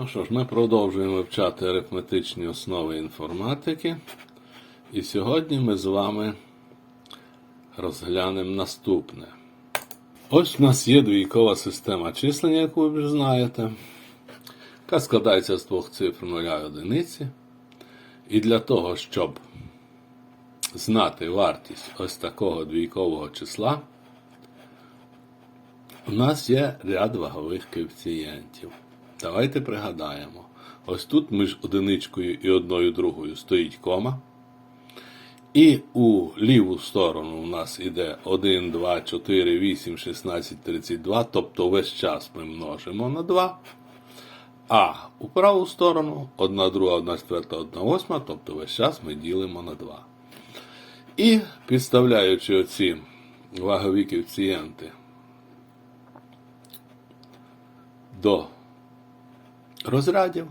Ну що ж, ми продовжуємо вивчати арифметичні основи інформатики. І сьогодні ми з вами розглянемо наступне. Ось у нас є двійкова система числення, яку ви вже знаєте, яка складається з двох цифр 0 і одиниці. І для того, щоб знати вартість ось такого двійкового числа, у нас є ряд вагових коефіцієнтів. Давайте пригадаємо. Ось тут між одиничкою і одною другою стоїть кома. І у ліву сторону у нас іде 1, 2, 4, 8, 16, 32, тобто весь час ми множимо на 2. А у праву сторону 1, 2, 1 четверта, 1 восьма, тобто весь час ми ділимо на 2. І підставляючи оці вагові коефіцієнти до розрядів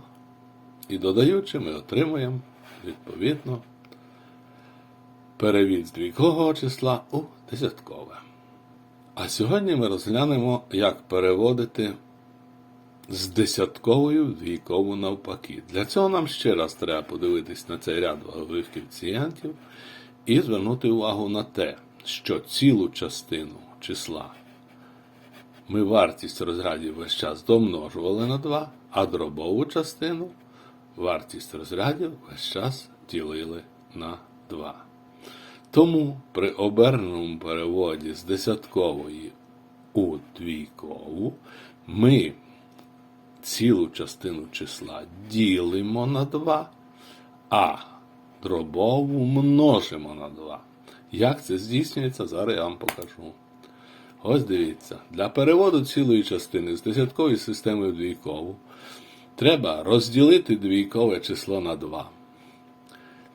і додаючи, ми отримуємо відповідно перевід з двійкового числа у десяткове. А сьогодні ми розглянемо, як переводити з десяткової в двійкову навпаки. Для цього нам ще раз треба подивитись на цей ряд вагових коефіцієнтів і звернути увагу на те, що цілу частину числа ми вартість розрядів весь час домножували на 2, а дробову частину вартість розрядів весь час ділили на 2. Тому при оберненому переводі з десяткової у двійкову ми цілу частину числа ділимо на 2, а дробову множимо на 2. Як це здійснюється, зараз я вам покажу. Ось дивіться, для переводу цілої частини з десяткової системи в двійкову треба розділити двійкове число на 2.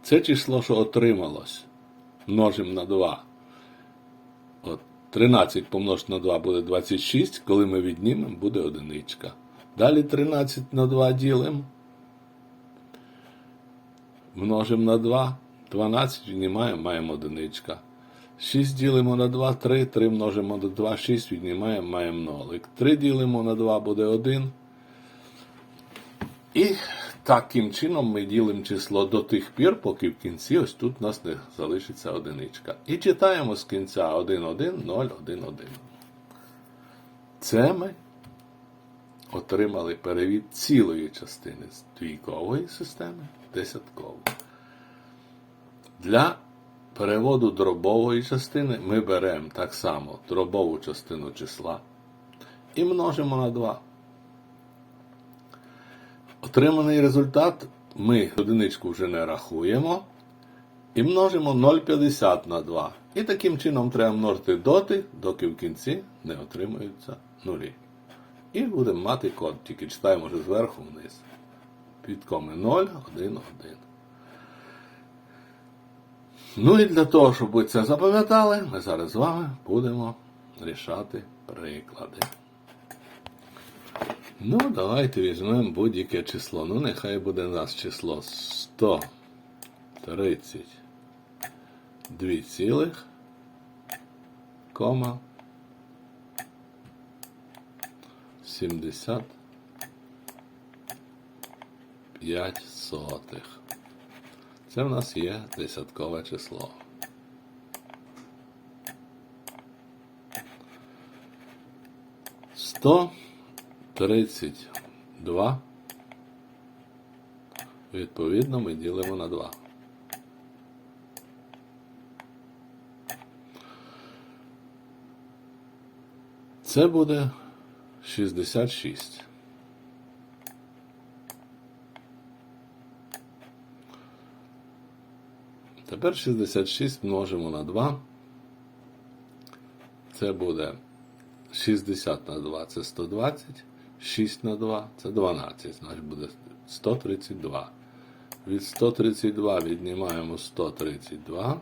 Це число, що отрималось, множимо на 2. От 13 помножити на 2 буде 26, коли ми віднімемо, буде одиничка. Далі 13 на 2 ділимо. Множимо на 2. 12 віднімаємо, маємо одиничка. 6 ділимо на 2, 3, 3 множимо на 2, 6 віднімаємо, маємо нолик. 3 ділимо на 2 буде 1. І таким чином ми ділимо число до тих пір, поки в кінці ось тут у нас не залишиться одиничка. І читаємо з кінця 1, 1, 0, 1, 1. Це ми отримали перевід цілої частини з двійкової системи в десяткову. Для переводу дробової частини ми беремо так само дробову частину числа і множимо на 2. Отриманий результат ми одиничку вже не рахуємо і множимо 0,50 на 2. І таким чином треба множити доти, доки в кінці не отримуються нулі. І будемо мати код, тільки читаємо вже зверху вниз. Під коми 0, 1, 1. Ну і для того, щоб ви це запам'ятали, ми зараз з вами будемо рішати приклади. Ну, давайте візьмемо будь-яке число. Ну, нехай буде у нас число 132 цілих, кома 75 сотих. Це в нас є десяткове число. Сто тридцять два. Відповідно, ми ділимо на 2. Це буде 66. Тепер 66 множимо на 2. Це буде 60 на 2 це 120, 6 на 2 це 12, значить буде 132. Від 132 віднімаємо 132.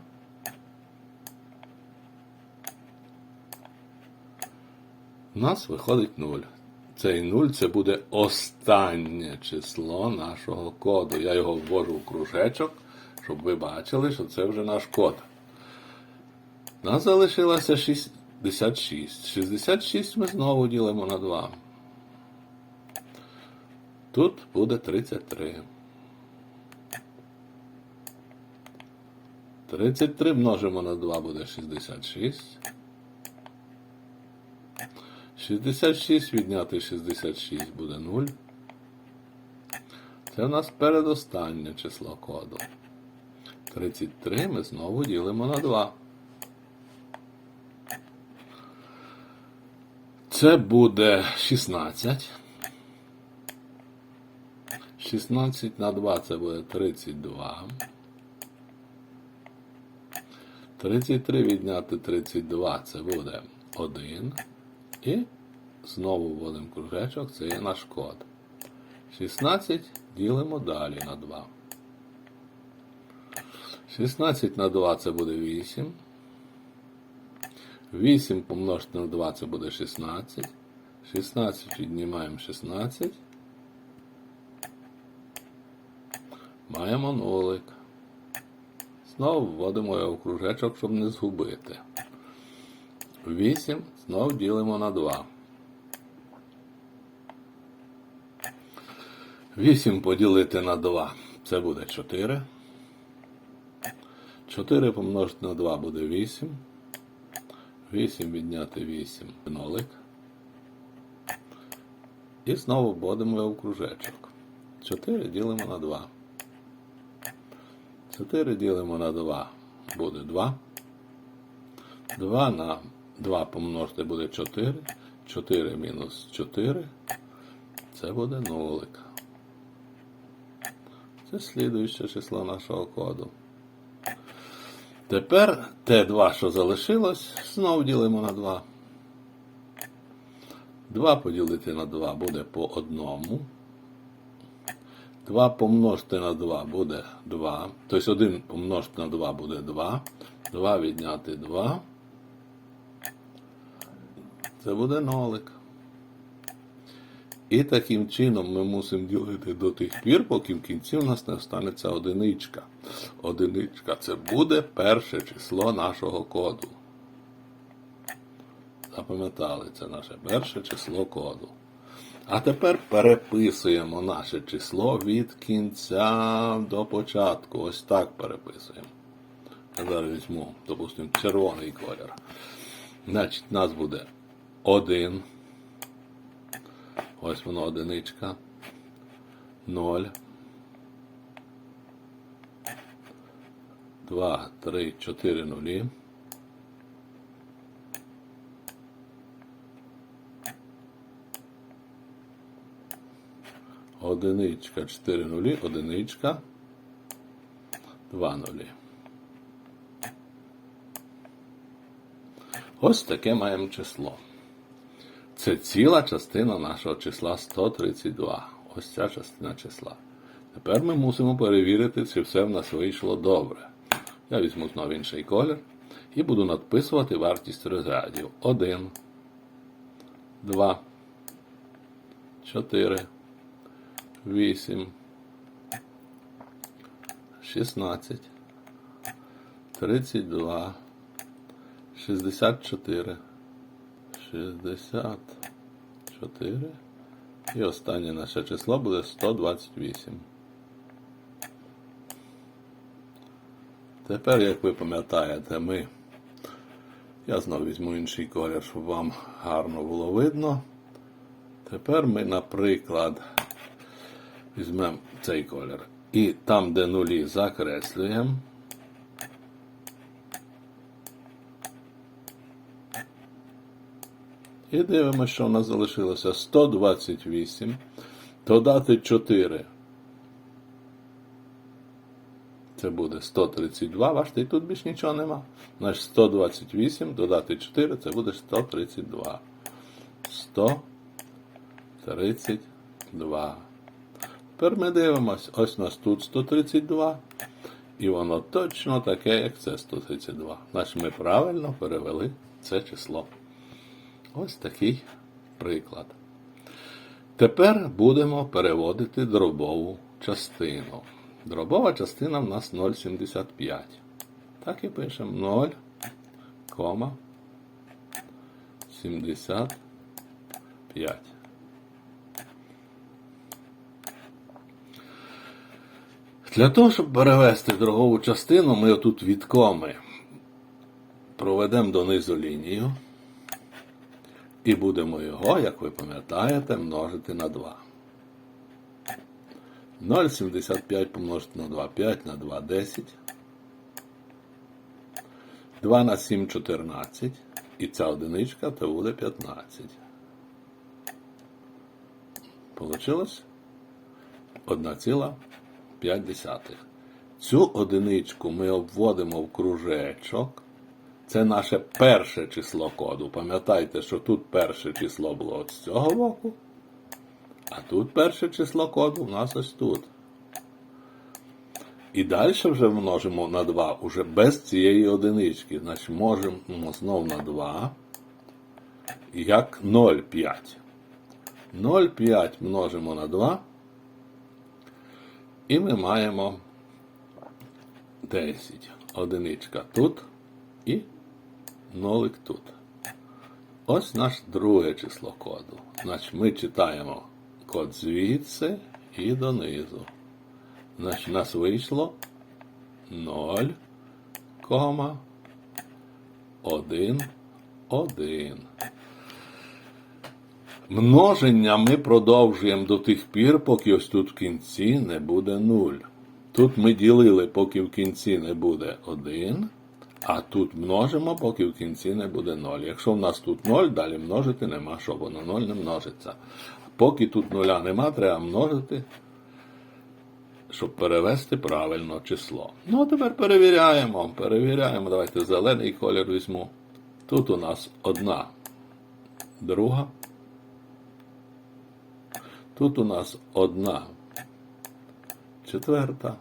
У нас виходить 0. Цей 0 це буде останнє число нашого коду. Я його ввожу в кружечок щоб ви бачили, що це вже наш код. У нас залишилося 66. 66 ми знову ділимо на 2. Тут буде 33. 33 множимо на 2 буде 66. 66 відняти 66 буде 0. Це у нас передостаннє число коду. 33 ми знову ділимо на 2. Це буде 16. 16 на 2 це буде 32. 33 відняти 32 це буде 1. І знову вводимо кружечок, це є наш код. 16 ділимо далі на 2. 16 на 2 це буде 8. 8 помножити на 2 це буде 16. 16 віднімаємо 16. Маємо нолик. Знову вводимо його в кружечок, щоб не згубити. 8 знову ділимо на 2. 8 поділити на 2 це буде 4. 4 помножити на 2 буде 8. 8 відняти 8 нолик. І знову вводимо його в кружечок. 4 ділимо на 2. 4 ділимо на 2 буде 2. 2 на 2 помножити буде 4. 4 мінус 4. Це буде нолик. Це слідуюче число нашого коду. Тепер Т2, що залишилось, знову ділимо на 2. 2 поділити на 2 буде по одному. 2 помножити на 2 буде 2. Тобто 1 помножити на 2 буде 2. 2 відняти 2. Це буде нолик. І таким чином ми мусимо ділити до тих пір, поки в кінці у нас не останеться одиничка. Одиничка це буде перше число нашого коду. Запам'ятали, це наше перше число коду. А тепер переписуємо наше число від кінця до початку. Ось так переписуємо. Я зараз візьму, допустимо, червоний колір. Значить, у нас буде 1. Ось воно одиничка. 0. 2, 3, 4 нулі. Одиничка, 4 нулі, одиничка, 2 нулі. Ось таке маємо число. Це ціла частина нашого числа 132. Ось ця частина числа. Тепер ми мусимо перевірити, чи все в нас вийшло добре. Я візьму знову інший колір і буду надписувати вартість розрядів. 1, 2, 4, 8, 16, 32, 64, 64. І останнє наше число буде 128. Тепер, як ви пам'ятаєте, ми. Я знову візьму інший колір, щоб вам гарно було видно. Тепер ми, наприклад, візьмемо цей колір. І там, де нулі, закреслюємо. І дивимося, що в нас залишилося 128. Додати 4. Це буде 132. Бачите, і тут більш нічого нема. Значить 128 додати 4, це буде 132. 132. Тепер ми дивимось, ось у нас тут 132. І воно точно таке, як це 132. Значить ми правильно перевели це число. Ось такий приклад. Тепер будемо переводити дробову частину. Дробова частина в нас 0,75. Так і пишемо 0,75. Для того, щоб перевести дрогову частину, ми отут від коми проведемо донизу лінію і будемо його, як ви пам'ятаєте, множити на 2. 0,75 помножити на 2, 5 на 2, 10. 2 на 7, 14. І ця одиничка то буде 15. Получилось? 1,5. Цю одиничку ми обводимо в кружечок. Це наше перше число коду. Пам'ятайте, що тут перше число було от з цього боку, а тут перше число коду у нас ось тут. І далі вже множимо на 2 уже без цієї одинички. Значить, можемо знов на 2 як 0,5. 0,5 множимо на 2. І ми маємо 10. Одиничка тут і нолик тут. Ось наше друге число коду. Значить, ми читаємо код звідси і донизу. Значить, у нас вийшло 0, 1, 1. Множення ми продовжуємо до тих пір, поки ось тут в кінці не буде 0. Тут ми ділили, поки в кінці не буде 1, а тут множимо, поки в кінці не буде 0. Якщо в нас тут 0, далі множити нема, що воно 0 не множиться. Поки тут нуля нема, треба множити, щоб перевести правильно число. Ну, а тепер перевіряємо. Перевіряємо. Давайте зелений колір візьму. Тут у нас одна, друга. Тут у нас одна четверта.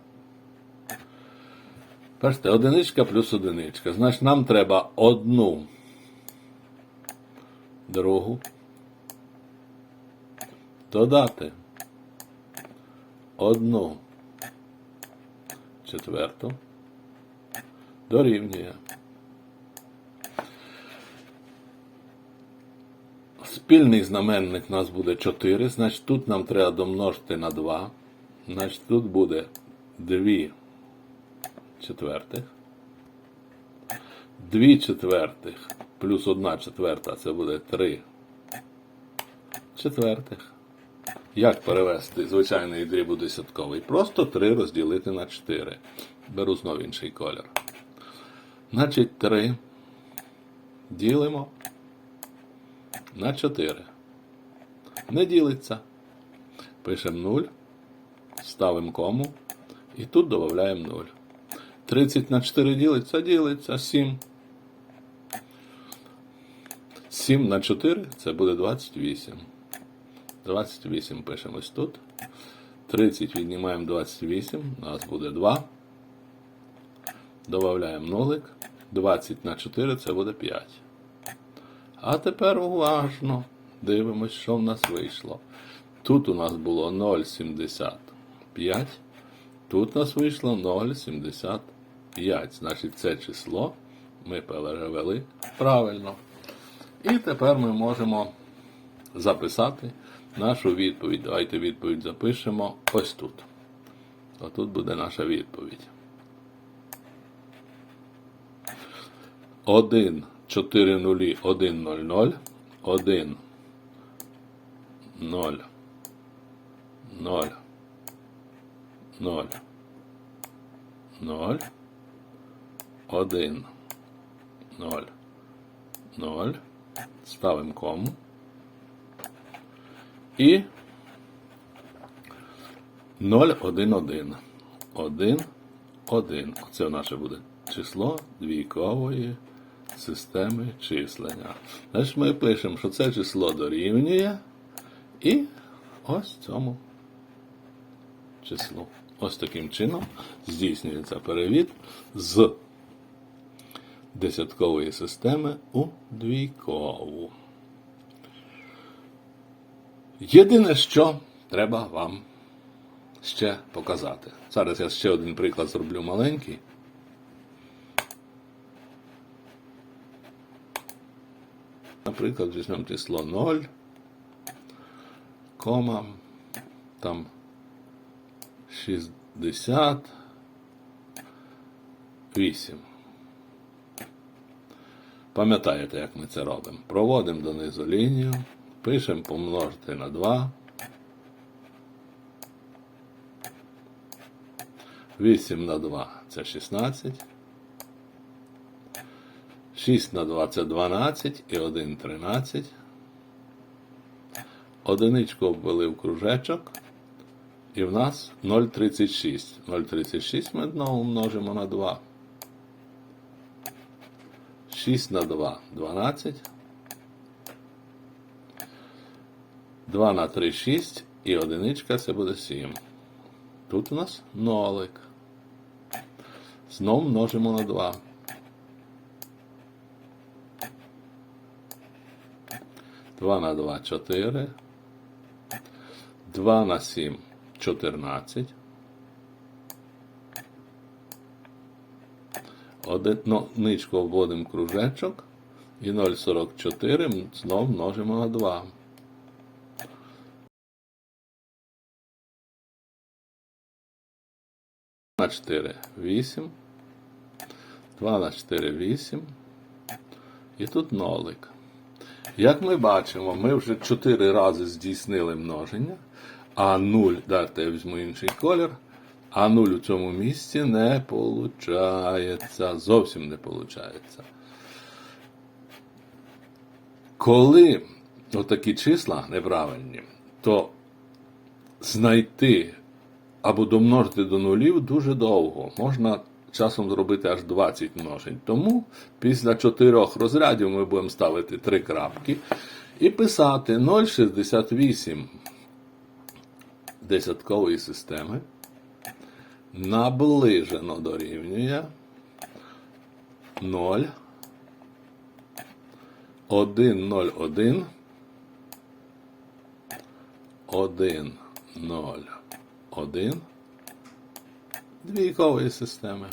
Бачите, одиничка плюс одиничка. Значить, нам треба одну другу додати одну четверту дорівнює. Спільний знаменник у нас буде 4, значить тут нам треба домножити на 2. Значить тут буде 2 четвертих. 2 четвертих плюс 1 четверта це буде 3 четвертих. Як перевести звичайний дріб у десятковий? Просто 3 розділити на 4. Беру знову інший колір. Значить, 3 ділимо на 4. Не ділиться. Пишемо 0, ставимо кому і тут додаємо 0. 30 на 4 ділиться, ділиться 7. 7 на 4 це буде 28. 28 пишемо ось тут. 30 віднімаємо 28, у нас буде 2. Додаємо нолик. 20 на 4 це буде 5. А тепер уважно дивимось, що в нас вийшло. Тут у нас було 0,75. Тут у нас вийшло 0,75. Значить, це число ми перевели правильно. І тепер ми можемо записати нашу відповідь. Давайте відповідь запишемо ось тут. Отут буде наша відповідь. 1, 4 нулі, 1, 0, 0, 1, 0, 0, 0, 0, 1, 0, 0, ставимо кому. І 0, 1, 1. 1, 1. Оце наше буде число двійкової системи числення. Значить, ми пишемо, що це число дорівнює і ось цьому числу. Ось таким чином здійснюється перевід з десяткової системи у двійкову. Єдине, що треба вам ще показати. Зараз я ще один приклад зроблю маленький. Наприклад, візьмемо число 0, кома, там 6, 68. Пам'ятаєте, як ми це робимо? Проводимо донизу лінію, пишемо помножити на 2. 8 на 2 це 16. 6 на 2 це 12 і 1 13. Одиничку обвели в кружечок. І в нас 0,36. 0,36 ми знову множимо на 2. 6 на 2 12. 2 на 3 6 і одиничка це буде 7. Тут у нас нолик. Знов множимо на 2. 2 на 2 4. 2 на 7 14. Одиничку обводимо кружечок. І 0,44 знов множимо на 2. На 4 8. 2 на 4 8. І тут нолик. Як ми бачимо, ми вже 4 рази здійснили множення, а 0, дайте я візьму інший колір, а 0 у цьому місці не получається. Зовсім не получається. Коли отакі числа неправильні, то знайти або домножити до нулів дуже довго. Можна часом зробити аж 20 множень. Тому після чотирьох розрядів ми будемо ставити три крапки і писати 0,68 десяткової системи наближено дорівнює 0 1 0 1 1 0 1 двійкової системи.